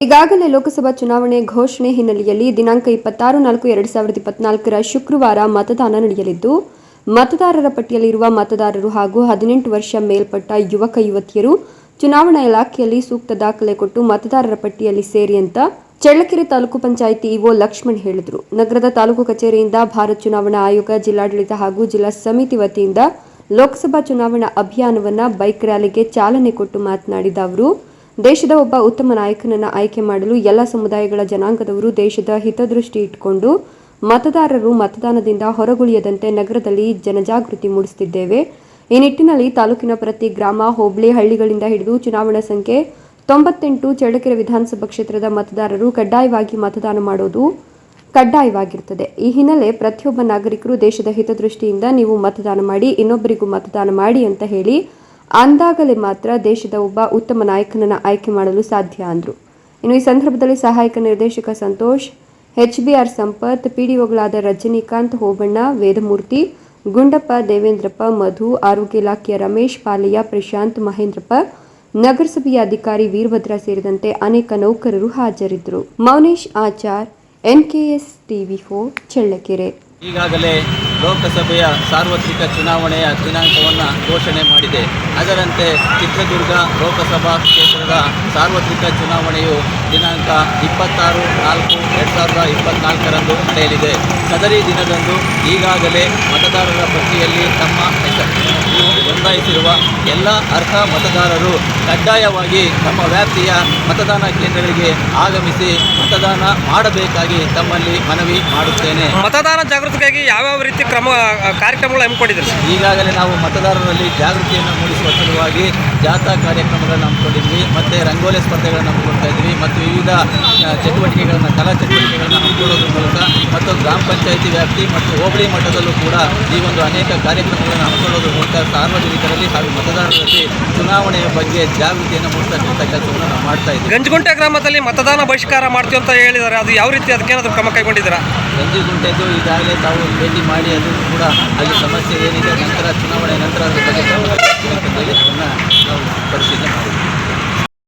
ಈಗಾಗಲೇ ಲೋಕಸಭಾ ಚುನಾವಣೆ ಘೋಷಣೆ ಹಿನ್ನೆಲೆಯಲ್ಲಿ ದಿನಾಂಕ ಇಪ್ಪತ್ತಾರು ನಾಲ್ಕು ಎರಡು ಸಾವಿರದ ಇಪ್ಪತ್ನಾಲ್ಕರ ಶುಕ್ರವಾರ ಮತದಾನ ನಡೆಯಲಿದ್ದು, ಮತದಾರರ ಪಟ್ಟಿಯಲ್ಲಿರುವ ಮತದಾರರು ಹಾಗೂ ಹದಿನೆಂಟು ವರ್ಷ ಮೇಲ್ಪಟ್ಟ ಯುವಕ ಯುವತಿಯರು ಚುನಾವಣಾ ಇಲಾಖೆಯಲ್ಲಿ ಸೂಕ್ತ ದಾಖಲೆ ಕೊಟ್ಟು ಮತದಾರರ ಪಟ್ಟಿಯಲ್ಲಿ ಸೇರಿ ಅಂತ ಚಳ್ಳಕೆರೆ ತಾಲೂಕು ಪಂಚಾಯಿತಿ ಇಒ ಲಕ್ಷ್ಮಣ್ ಹೇಳಿದರು. ನಗರದ ತಾಲೂಕು ಕಚೇರಿಯಿಂದ ಭಾರತ್ ಚುನಾವಣಾ ಆಯೋಗ, ಜಿಲ್ಲಾಡಳಿತ ಹಾಗೂ ಜಿಲ್ಲಾ ಸಮಿತಿ ವತಿಯಿಂದ ಲೋಕಸಭಾ ಚುನಾವಣಾ ಅಭಿಯಾನವನ್ನು ಬೈಕ್ ರ್ಯಾಲಿಗೆ ಚಾಲನೆ ಕೊಟ್ಟು ಮಾತನಾಡಿದ ಅವರು ದೇಶದ ಒಬ್ಬ ಉತ್ತಮ ನಾಯಕನನ್ನ ಆಯ್ಕೆ ಮಾಡಲು ಎಲ್ಲ ಸಮುದಾಯಗಳ ಜನಾಂಗದವರು ದೇಶದ ಹಿತದೃಷ್ಟಿ ಇಟ್ಟುಕೊಂಡು ಮತದಾರರು ಮತದಾನದಿಂದ ಹೊರಗುಳಿಯದಂತೆ ನಗರದಲ್ಲಿ ಜನಜಾಗೃತಿ ಮೂಡಿಸುತ್ತಿದ್ದೇವೆ. ಈ ನಿಟ್ಟಿನಲ್ಲಿ ತಾಲೂಕಿನ ಪ್ರತಿ ಗ್ರಾಮ, ಹೋಬಳಿ, ಹಳ್ಳಿಗಳಿಂದ ಹಿಡಿದು ಚುನಾವಣಾ ಸಂಖ್ಯೆ ತೊಂಬತ್ತೆಂಟು ಚಳ್ಳಕೆರೆ ವಿಧಾನಸಭಾ ಕ್ಷೇತ್ರದ ಮತದಾರರು ಕಡ್ಡಾಯವಾಗಿ ಮತದಾನ ಮಾಡೋದು ಕಡ್ಡಾಯವಾಗಿರುತ್ತದೆ. ಈ ಹಿನ್ನೆಲೆ ಪ್ರತಿಯೊಬ್ಬ ನಾಗರಿಕರು ದೇಶದ ಹಿತದೃಷ್ಟಿಯಿಂದ ನೀವು ಮತದಾನ ಮಾಡಿ, ಇನ್ನೊಬ್ಬರಿಗೂ ಮತದಾನ ಮಾಡಿ ಅಂತ ಹೇಳಿ ಅಂದಾಗಲೇ ಮಾತ್ರ ದೇಶದ ಒಬ್ಬ ಉತ್ತಮ ನಾಯಕನನ್ನು ಆಯ್ಕೆ ಮಾಡಲು ಸಾಧ್ಯ ಅಂದರು. ಇನ್ನು ಈ ಸಂದರ್ಭದಲ್ಲಿ ಸಹಾಯಕ ನಿರ್ದೇಶಕ Santosh, H B R Sampath ಪಿಡಿಒಗಳಾದ Rajinikanth Hobanna, Vedamurthy, Gundappa, Devendrappa, Madhu, ಆರೋಗ್ಯ ಇಲಾಖೆಯ ರಮೇಶ್, ಪಾಲಯ್ಯ, ಪ್ರಶಾಂತ್, ಮಹೇಂದ್ರಪ್ಪ, ನಗರಸಭೆಯ ಅಧಿಕಾರಿ ವೀರಭದ್ರ ಸೇರಿದಂತೆ ಅನೇಕ ನೌಕರರು ಹಾಜರಿದ್ದರು Mounesh Achar NKS TV four, Challakere. ಈಗಾಗಲೇ ಲೋಕಸಭೆಯ ಸಾರ್ವತ್ರಿಕ ಚುನಾವಣೆಯ ದಿನಾಂಕವನ್ನು ಘೋಷಣೆ ಮಾಡಿದೆ. ಅದರಂತೆ ಚಿತ್ರದುರ್ಗ ಲೋಕಸಭಾ ಕ್ಷೇತ್ರದ ಸಾರ್ವತ್ರಿಕ ಚುನಾವಣೆಯು ದಿನಾಂಕ ಇಪ್ಪತ್ತಾರು ನಾಲ್ಕು ಎರಡು ಸಾವಿರದ ಇಪ್ಪತ್ನಾಲ್ಕರಂದು ನಡೆಯಲಿದೆ. ಸದರಿ ದಿನದಂದು ಈಗಾಗಲೇ ಮತದಾರರ ಪಟ್ಟಿಯಲ್ಲಿ ತಮ್ಮ ಹೆಸರು. ನೋಂದಾಯಿಸಿರುವ ಎಲ್ಲ ಅರ್ಹ ಮತದಾರರು ಕಡ್ಡಾಯವಾಗಿ ತಮ್ಮ ವ್ಯಾಪ್ತಿಯ ಮತದಾನ ಕೇಂದ್ರಗಳಿಗೆ ಆಗಮಿಸಿ ಮತದಾನ ಮಾಡಬೇಕಾಗಿ ತಮ್ಮಲ್ಲಿ ಮನವಿ ಮಾಡುತ್ತೇನೆ. ಮತದಾನ ಜಾಗೃತಿಗಾಗಿ ಯಾವ್ಯಾವ ರೀತಿ ಕ್ರಮ ಕಾರ್ಯಕ್ರಮಗಳು ಹಮ್ಮಿಕೊಂಡಿದ್ದೀರಿ ಈಗಾಗಲೇ ನಾವು ಮತದಾರರಲ್ಲಿ ಜಾಗೃತಿಯನ್ನು ಮೂಡಿಸುವ ಸಲುವಾಗಿ ಜಾಥಾ ಕಾರ್ಯಕ್ರಮಗಳನ್ನು ಹಮ್ಮಿಕೊಂಡಿದ್ವಿ ಮತ್ತು ರಂಗೋಲಿ ಸ್ಪರ್ಧೆಗಳನ್ನು ಹಮ್ಮಿಕೊಳ್ತಾ ಇದ್ವಿ ಮತ್ತು ವಿವಿಧ ಚಟುವಟಿಕೆಗಳನ್ನು ಕಲಾ ಚಟುವಟಿಕೆಗಳನ್ನು ಹಮ್ಮಿಕೊಳ್ಳೋದ್ರ ಮೂಲಕ ಮತ್ತು ಗ್ರಾಮ ಪಂಚಾಯಿತಿ ವ್ಯಾಪ್ತಿ ಮತ್ತು ಹೋಬಳಿ ಮಟ್ಟದಲ್ಲೂ ಕೂಡ ಈ ಒಂದು ಅನೇಕ ಕಾರ್ಯಕ್ರಮಗಳನ್ನು ಹಮ್ಮಿಕೊಳ್ಳೋದ್ರ ಮೂಲಕ ಸಾರ್ವಜನಿಕರಲ್ಲಿ ಹಾಗೂ ಮತದಾರರಲ್ಲಿ ಚುನಾವಣೆಯ ಬಗ್ಗೆ ಜಾಗೃತಿಯನ್ನು ಮೂಡಿಸ್ತಕ್ಕಂಥ ಕೆಲಸವನ್ನು ನಾವು ಮಾಡ್ತಾ ಇದ್ದೀವಿ. ಗಂಜಗುಂಟೆ ಗ್ರಾಮದಲ್ಲಿ ಮತದಾನ ಬಹಿಷ್ಕಾರ ಮಾಡ್ತೀವಿ ಅಂತ ಹೇಳಿದ್ದಾರೆ. ಅದು ಯಾವ ರೀತಿ ಅದಕ್ಕೇನಾದರೂ ಕ್ರಮ ಕೈಗೊಂಡಿದ್ದೀರಾ? ಗಂಜಿಗುಂಟೆದು ಈಗಾಗಲೇ ತಾವು ಭೇಟಿ ಮಾಡಿ ಅದು ಕೂಡ ಅಲ್ಲಿ ಸಮಸ್ಯೆ ಏನಿದೆ ನಂತರ ಚುನಾವಣೆ ನಂತರ ಅದರ ಬಗ್ಗೆ ಅದನ್ನು ನಾವು ಪರಿಶೀಲನೆ ಮಾಡಿದ್ದೀವಿ.